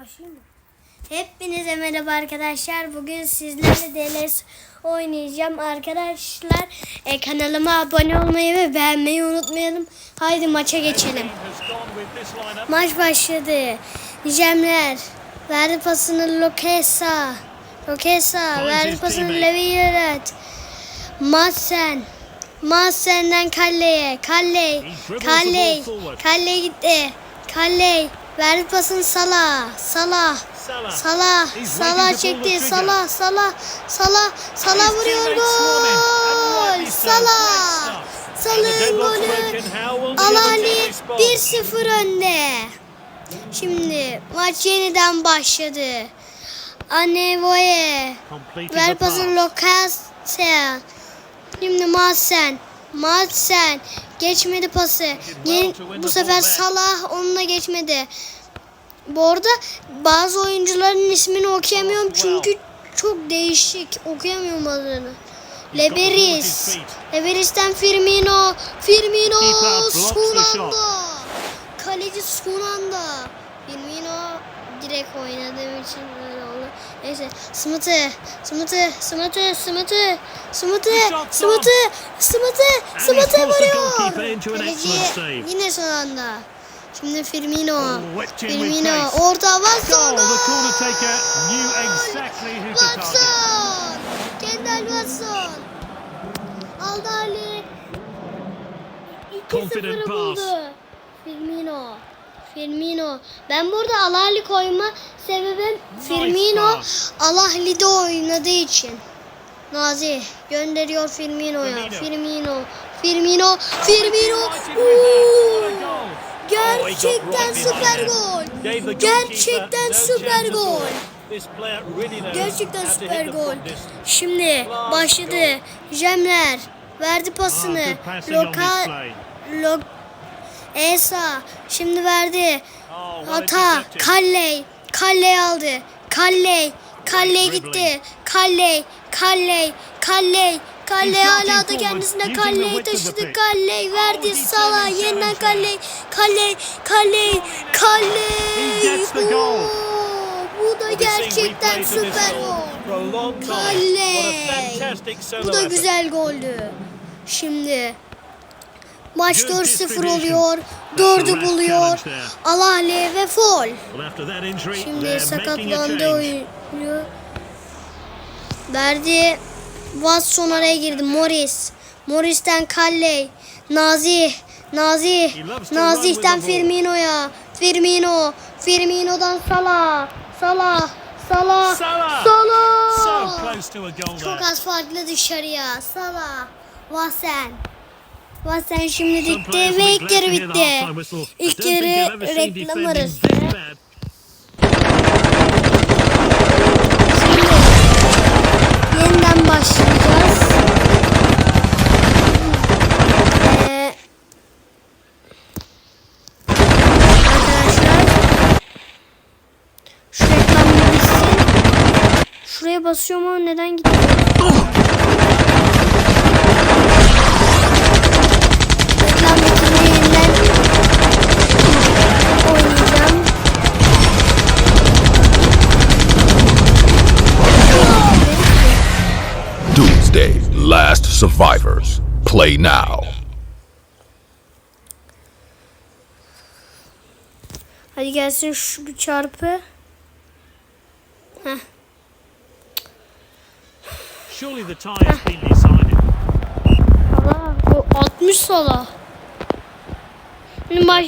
Başlayayım? Hepinize merhaba arkadaşlar. Bugün sizlerle DLS oynayacağım. Arkadaşlar e, kanalıma abone olmayı ve beğenmeyi unutmayalım. Haydi maça geçelim. Maç başladı. Cemler verdi pasını Lokesa. Lokesa verdi pasını Leviyeret. Madsen. Madsen'den Kalle'ye. Kalle. Kalle. Kalle gitti. Kalle. Verdi pasını Salah. Salah. Salah. Salah. Çekti. Salah. Salah. Salah. Salah vuruyor gol. Salah. Salah'ın golü. broken. How will the Al other Ali team respond? 1-0 önde. Şimdi maç yeniden başladı. Anevoye. Ver pasını. Lokasya. Şimdi Madsen. Madsen. Geçmedi pası. Yeni, bu sefer Salah onunla geçmedi. Bu arada bazı oyuncuların ismini okuyamıyorum çünkü çok değişik. Okuyamıyorum adını. Leberis. Leberis'ten Firmino. Firmino. Keeper blocks the Son shot. anda. Kaleci son anda. Firmino direkt oynadığım için. Neyse. Shot's Sımıtı. Sımıtı. And Sımıtı he forced the vuruyor. Kaleci yine son anda. Şimdi Firmino. Oh, Firmino. Orta Watson. Watson. Kendall Watson. Aldı Ali. 2-0 Confident buldu. Firmino. Firmino. Ben burada Alahli koyma sebebim Firmino pass. Alahli'de oynadığı için. Nazi gönderiyor Firmino'ya. Firmino. Firmino. Firmino. Firmino. Gerçekten Oh, süper gol. Gerçekten süper gol. Gerçekten süper gol. Şimdi başladı. Jemler verdi pasını. Ah, good Esa şimdi verdi. İntercepted. Kalley Kalley aldı. Kalley Kalley gitti. Kalley Kalley Kalley Kalley hala da kendisine Kalley taşıdı. Kalley verdi determined yeniden Kalley Kalley Kalley Kalley. Oo, Bu da gerçekten süper gol. Kalley. Bu da güzel goldü. Şimdi maç Good 4-0 distribution. oluyor. the 4'ü last buluyor. Alahli ve Fol. Şimdi sakatlandı oynuyor. Verdi. Watson araya girdi. Morris. Morris'ten Kalley. Nazih. Nazih. Nazih'ten. Firmino'ya. Firmino. Firmino'dan Salah. Salah. Salah. Salah. Salah. Çok az farklı dışarıya. Salah. Vasen. Vasen şimdi Some dikti players ve ilk yarı bitti. İlk yarı reklam arası. Şimdi yeniden başlayacağız. Ee, arkadaşlar şu reklam bir bitsin. Şuraya basıyorum ama neden gidiyor? Reklam bitince yeniden oynayacağım. Doomsday Last Survivors. Play now. Hadi gelsin şu bir çarpı. Heh. Surely the tie has been decided. Allah bu 60 sola. Şimdi baş,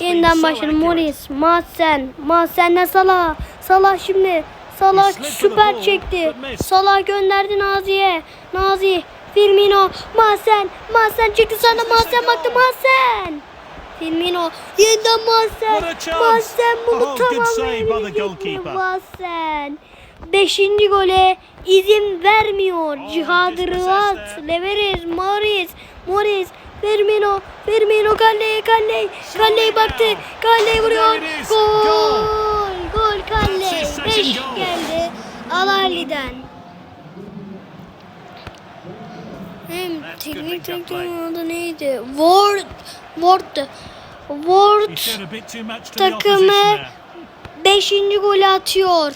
yeniden başlayalım. Morris, Mahsen, Mahsen'den Salah. Salah şimdi. Salah süper çekti. Salah gönderdi Nazi'ye. Nazi, Firmino, Mahsen, Mahsen çıktı sana Mahsen baktı Mahsen. Firmino, yeniden chance. Mahsen bunu Oh, goalkeeper. Mahsen? Beşinci gole izin vermiyor. Oh, dispossessed Rıvat, there. Leveres, Morris, Morris, Firmino, Firmino Kalley, Kalley, Kalley baktı, Kalley vuruyor. Gol, gol 5 goal. geldi Alali'den. Teknik direktörün adı neydi? Ward, Ward, He Ward takımı opposition there. Beşinci golü atıyor.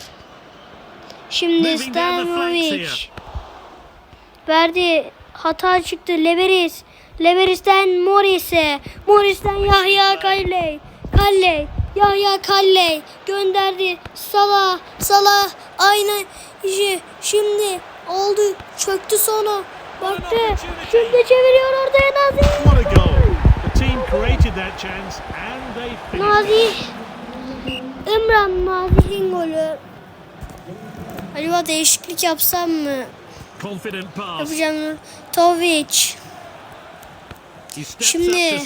Şimdi here. Verdi. Hata çıktı. Leveris. Leveris'ten Morris'e. Morris'ten Yahya Kalley. Kalley. Yahya Kalley gönderdi. Salah. Salah aynı işi. Şimdi oldu. Çöktü sonra. Baktı. Şimdi çeviriyor ortaya Nazi. Nazi. İmran Nazi'nin golü. Acaba değişiklik yapsam mı? Yapacağım. Tovic. Şimdi.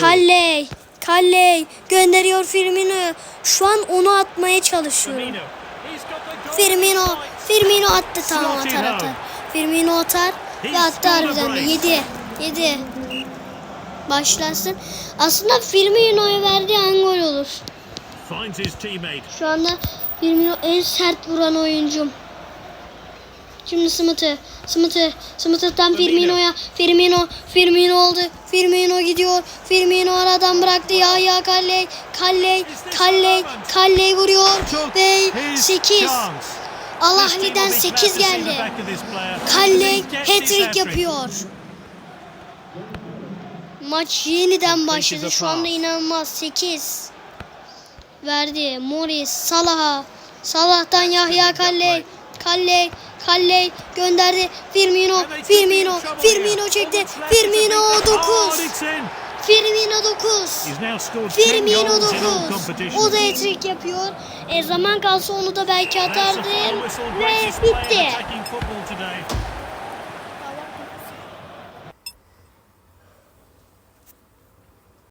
Kalley. Kalley gönderiyor Firmino. Şu an onu atmaya çalışıyorum. Firmino. Firmino. Attı tamam atar atar. Firmino atar ve attı harbiden de. brace. 7. 7. Başlasın. Aslında Firmino'ya verdiği an gol olur. Şu anda Firmino en sert vuran oyuncum. Şimdi Smith'e. Smith'e. Smith'ten Firmino'ya. Firmino. Firmino oldu. Firmino gidiyor. Firmino aradan bıraktı. Ya ya Kalley. Kalley. Kalley. Kalley vuruyor. Ve his 8. chance. Al This team will Ahli'den be glad 8 to see the geldi. Kalley hat-trick yapıyor. Maç yeniden başladı. Şu anda inanılmaz. 8. Verdi. Morris. Salah'a. Salah'tan Yahya Kalley. Kalley. Kalley gönderdi. Firmino. Firmino. Firmino çekti. Firmino beat them. 9. Firmino 9. He's now scored 10 Firmino goals in all 9. competitions. O da hat-trick yapıyor. E zaman kalsa onu da belki atardım. Ve bitti.